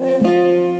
Música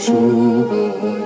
如我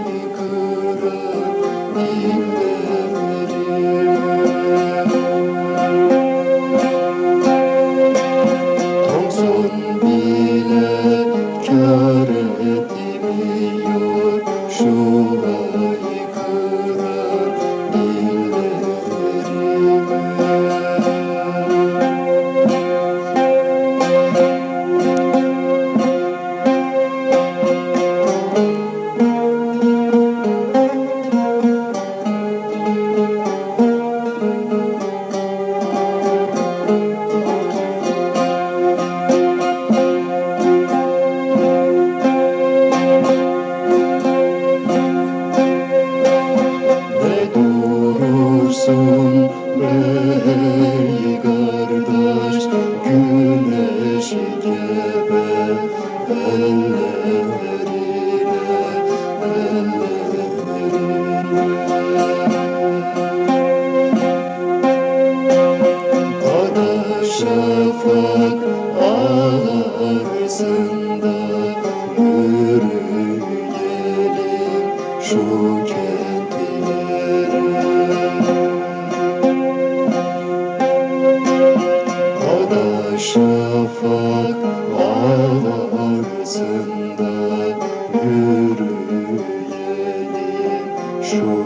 yürüyelim şu kentlere Kara şafak ağlarsında yürüyelim şu